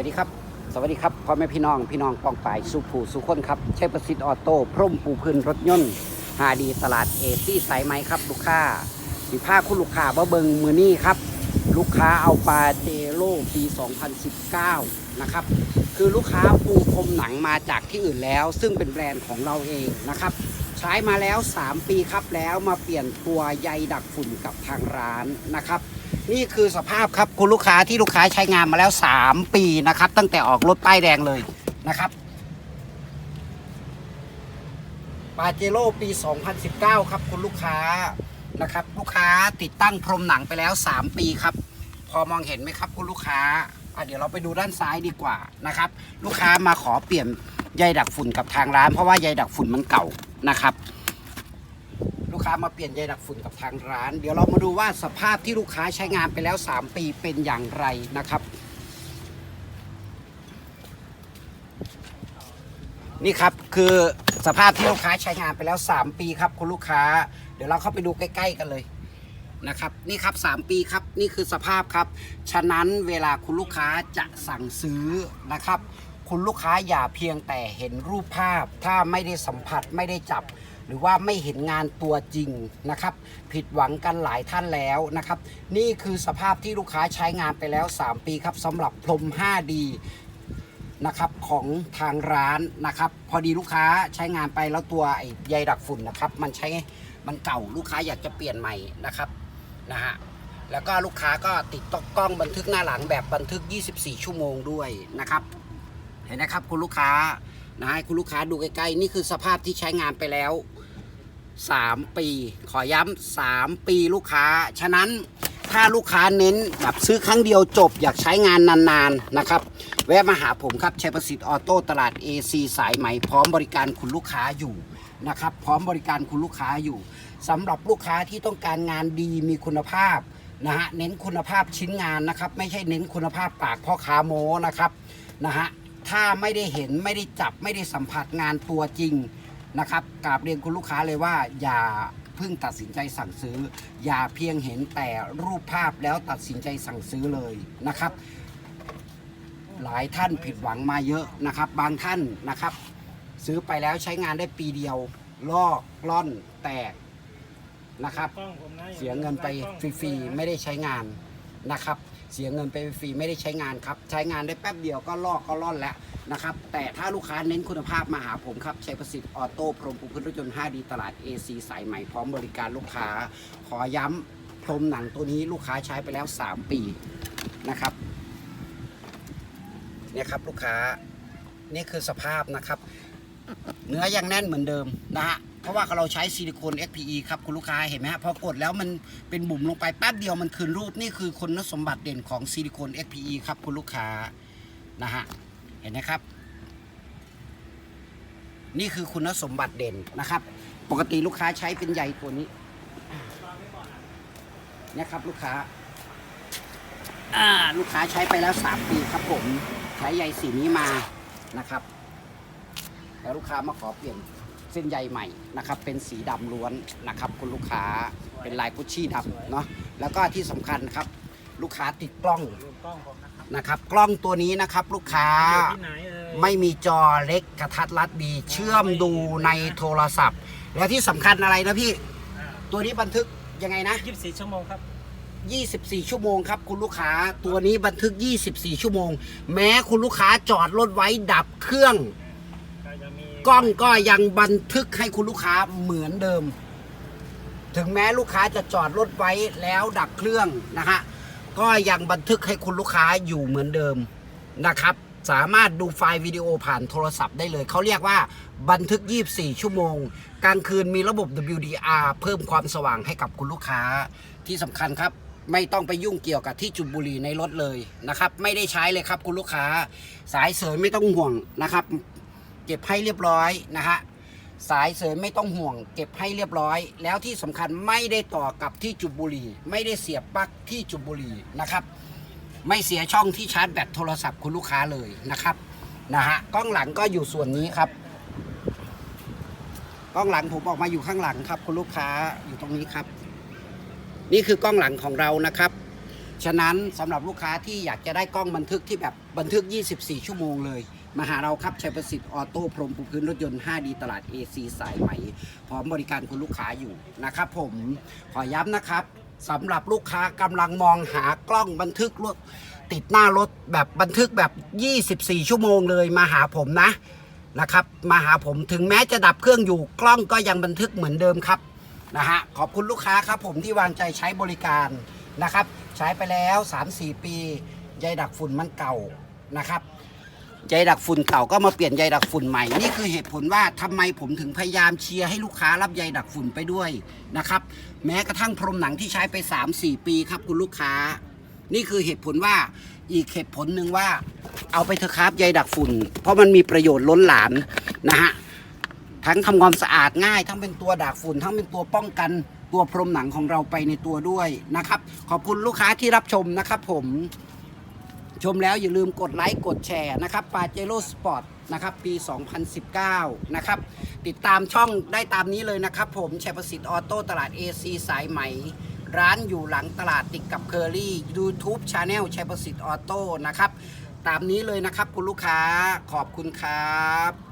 วัสดีครับ สวัสดีครับพ่อแม่พี่น้องพี่น้องปองปายสุภูสุคนครับใช้ประสิทธิ์ออโต้พร่มปูพื้นรถยนต์หาดีตลาดเอซี่สายไหมครับ ลูกค้าสีผ้าคุณลูกค้าบ่เบิงมือนี่ครับ ลูกค้าเอาปาเจโร่ปี 2019 นะครับ คือลูกค้าปูพรมหนังมาจากที่อื่นแล้ว ซึ่งเป็นแบรนด์ของเราเองนะครับใช้มาแล้ว 3 ปีครับแล้วมาเปลี่ยนตัวใยดักฝุ่นกับทางร้านนะครับ นี่คือสภาพครับคุณลูกค้าที่ลูกค้าใช้งานมาแล้ว 3 ปีนะครับ ตั้งแต่ออกรถป้ายแดงเลยนะครับปาเจโร่ปี 2019 ครับคุณลูกค้านะครับ ลูกค้าติดตั้งพรมหนังไปแล้ว 3 ปีครับ พอมองเห็นไหมครับคุณลูกค้าเดี๋ยวเราไปดูด้านซ้ายดีกว่านะครับ ลูกค้ามาขอเปลี่ยนใยดักฝุ่นกับทางร้าน เพราะว่าใยดักฝุ่นมันเก่านะครับ ลูกค้ามาเปลี่ยนใยดักฝุ่นกับทางร้าน เดี๋ยวเรามาดูว่าสภาพที่ลูกค้าใช้งานไปแล้ว 3 ปีเป็นอย่างไรนะครับ นี่ครับคือสภาพที่ลูกค้าใช้งานไปแล้ว 3 ปีครับคุณลูกค้า เดี๋ยวเราเข้าไปดูใกล้ ๆ กันเลยนะครับนี่ครับ 3 ปีครับนี่คือสภาพครับ ฉะนั้นเวลาคุณลูกค้าจะสั่งซื้อนะครับ คุณลูกค้าอย่าเพียงแต่เห็นรูปภาพ ถ้าไม่ได้สัมผัสไม่ได้จับ หรือว่าไม่เห็นงานตัวจริงนะครับ ผิดหวังกันหลายท่านแล้วนะครับ นี่คือสภาพที่ลูกค้าใช้งานไปแล้ว 3 ปีครับสำหรับพรม 5D นะครับของทางร้านนะครับ พอดีลูกค้าใช้งานไปแล้วตัวไอ้ใยดักฝุ่นนะครับ มันใช้มันเก่าลูกค้าอยากจะเปลี่ยนใหม่นะครับนะฮะแล้วก็ลูกค้าก็ติดกล้องบันทึกหน้าหลังแบบบันทึก 24 ชั่วโมงด้วยนะครับ เห็นนะครับคุณลูกค้านะให้คุณลูกค้าดูใกล้ๆนี่คือสภาพที่ใช้งานไปแล้ว 3 ปี ขอย้ำ3ปีลูกค้า ฉะนั้นถ้าลูกค้าเน้นแบบซื้อครั้งเดียวจบอยากใช้งานนานๆนะครับ แวะมาหาผมครับชัยประสิทธิ์ออโต้ตลาด AC สายไหมพร้อมบริการคุณลูกค้าอยู่นะครับ พร้อมบริการคุณลูกค้าอยู่สำหรับลูกค้าที่ต้องการงานดีมีคุณภาพนะฮะเน้นคุณภาพชิ้นงานนะครับ ไม่ใช่เน้นคุณภาพปากพ่อค้าโม้นะครับนะฮะ ถ้าไม่ได้เห็นไม่ได้จับไม่ได้สัมผัสงานตัวจริงนะครับกราบเรียนคุณลูกค้าเลยว่า อย่าเพิ่งตัดสินใจสั่งซื้อ อย่าเพียงเห็นแต่รูปภาพแล้วตัดสินใจสั่งซื้อเลยนะครับ หลายท่านผิดหวังมาเยอะนะครับ บางท่านนะครับ ซื้อไปแล้วใช้งานได้ปีเดียว ลอกล่อนแตกนะครับ เสียเงินไปฟรีๆไม่ได้ใช้งานนะครับ เสียเงินไปฟรีไม่ได้ใช้งานครับ ใช้งานได้แป๊บเดียวก็ลอกก็ล่อนแล้วนะครับ แต่ถ้าลูกค้าเน้นคุณภาพมาหาผมครับ ชัยประสิทธิ์ออโต้พรมปูพื้นรถยนต์ 5D ตลาด AC สายใหม่พร้อมบริการลูกค้า ขอย้ำพรมหนังตัวนี้ลูกค้าใช้ไปแล้ว 3 ปีนะครับเนี่ยครับลูกค้านี่คือสภาพนะครับ เนื้อยังแน่นเหมือนเดิมนะฮะ เพราะว่าเราใช้ซิลิโคน XPE ครับคุณลูกค้าเห็นไหมฮะพอกดแล้วมันเป็นบุ๋มลงไปแป๊บเดียวมันคืนรูปนี่คือคุณสมบัติเด่นของซิลิโคน XPE ครับคุณลูกค้านะฮะเห็นนะครับ นี่คือคุณสมบัติเด่นนะครับ ปกติลูกค้าใช้เป็นใยตัวนี้นะครับลูกค้าอ่าลูกค้าใช้ไปแล้ว 3 ปีครับผม ใช้ใยสีนี้มานะครับ แล้วลูกค้ามาขอเปลี่ยน ส้นใยใหม่นะครับเป็นสีดำล้วนนะครับคุณลูกค้าเป็นลายกุชชี่ดำเนาะแล้วก็ที่สำคัญครับลูกค้าติดกล้องกล้องผมนะครับนะครับกล้องตัวนี้นะครับลูกค้าอยู่ที่ไหนเอ่ยไม่มีจอเล็กกระทัดรัดดี เชื่อมดูในโทรศัพท์ แล้วที่สำคัญอะไรนะพี่ ตัวนี้บันทึกยังไงนะยี่สิบสี่ชั่วโมงครับ24 ชั่วโมงครับคุณลูกค้าตัวนี้บันทึก 24 ชั่วโมง แม้คุณลูกค้าจอดรถไว้ดับเครื่องก็จะมี กล้องก็ยังบันทึกให้คุณลูกค้าเหมือนเดิม ถึงแม้ลูกค้าจะจอดรถไว้แล้วดับเครื่องนะฮะก็ยังบันทึกให้คุณลูกค้าอยู่เหมือนเดิมนะครับ สามารถดูไฟล์วิดีโอผ่านโทรศัพท์ได้เลย เขาเรียกว่าบันทึก 24 ชั่วโมง กลางคืนมีระบบ WDR เพิ่มความสว่างให้กับคุณลูกค้าที่สำคัญครับไม่ต้องไปยุ่งเกี่ยวกับที่จุดบุหรี่ในรถเลยนะครับ ไม่ได้ใช้เลยครับคุณลูกค้า สายเสริมไม่ต้องห่วงนะครับ เก็บให้เรียบร้อยนะฮะสายเสริมไม่ต้องห่วง เก็บให้เรียบร้อย แล้วที่สำคัญไม่ได้ต่อกับที่จุดบุรี ไม่ได้เสียบปลั๊กที่จุดบุรีนะครับ ไม่เสียช่องที่ชาร์จแบตโทรศัพท์คุณลูกค้าเลยนะครับนะฮะกล้องหลังก็อยู่ส่วนนี้ครับกล้องหลังผมออกมาอยู่ข้างหลังครับคุณลูกค้าอยู่ตรงนี้ครับ นี่คือกล้องหลังของเรานะครับ ฉะนั้นสำหรับลูกค้าที่อยากจะได้กล้องบันทึกที่แบบบันทึก 24 ชั่วโมงเลย มาหาเราครับชัยประสิทธิ์ออโต้พรมปูพื้นรถยนต์ 5D ตลาด AC สายไหม พร้อมบริการคุณลูกค้าอยู่นะครับผมขอย้ำนะครับสำหรับลูกค้ากำลังมองหากล้องบันทึกรถติดหน้ารถแบบบันทึกแบบ 24 ชั่วโมงเลยมาหาผมนะนะครับ มาหาผมถึงแม้จะดับเครื่องอยู่กล้องก็ยังบันทึกเหมือนเดิมครับนะฮะขอบคุณลูกค้าครับผมที่วางใจใช้บริการนะครับ ใช้ไปแล้ว 3-4 ปีใยดักฝุ่นมันเก่านะครับ ใยดักฝุ่นเก่าก็มาเปลี่ยนใยดักฝุ่นใหม่ นี่คือเหตุผลว่าทำไมผมถึงพยายามเชียร์ให้ลูกค้ารับใยดักฝุ่นไปด้วยนะครับ แม้กระทั่งพรมหนังที่ใช้ไป 3-4 ปีครับคุณลูกค้า นี่คือเหตุผลว่าอีกเหตุผลหนึ่งว่า เอาไปเถอะครับใยดักฝุ่น เพราะมันมีประโยชน์ล้นหลามนะฮะทั้งทำความสะอาดง่าย ทั้งเป็นตัวดักฝุ่น ทั้งเป็นตัวป้องกันตัวพรมหนังของเราไปในตัวด้วยนะครับ ขอบคุณลูกค้าที่รับชมนะครับผม ชมแล้วอย่าลืมกดไลค์กดแชร์นะครับปาเจโร่สปอร์ตนะครับปี 2019 นะครับ ติดตามช่องได้ตามนี้เลยนะครับผมชัยประสิทธิ์ออโต้ตลาด AC สายไหม ร้านอยู่หลังตลาดติดกับเคอรี่ YouTube Channel ชัยประสิทธิ์ออโต้นะครับ ตามนี้เลยนะครับคุณลูกค้าขอบคุณครับ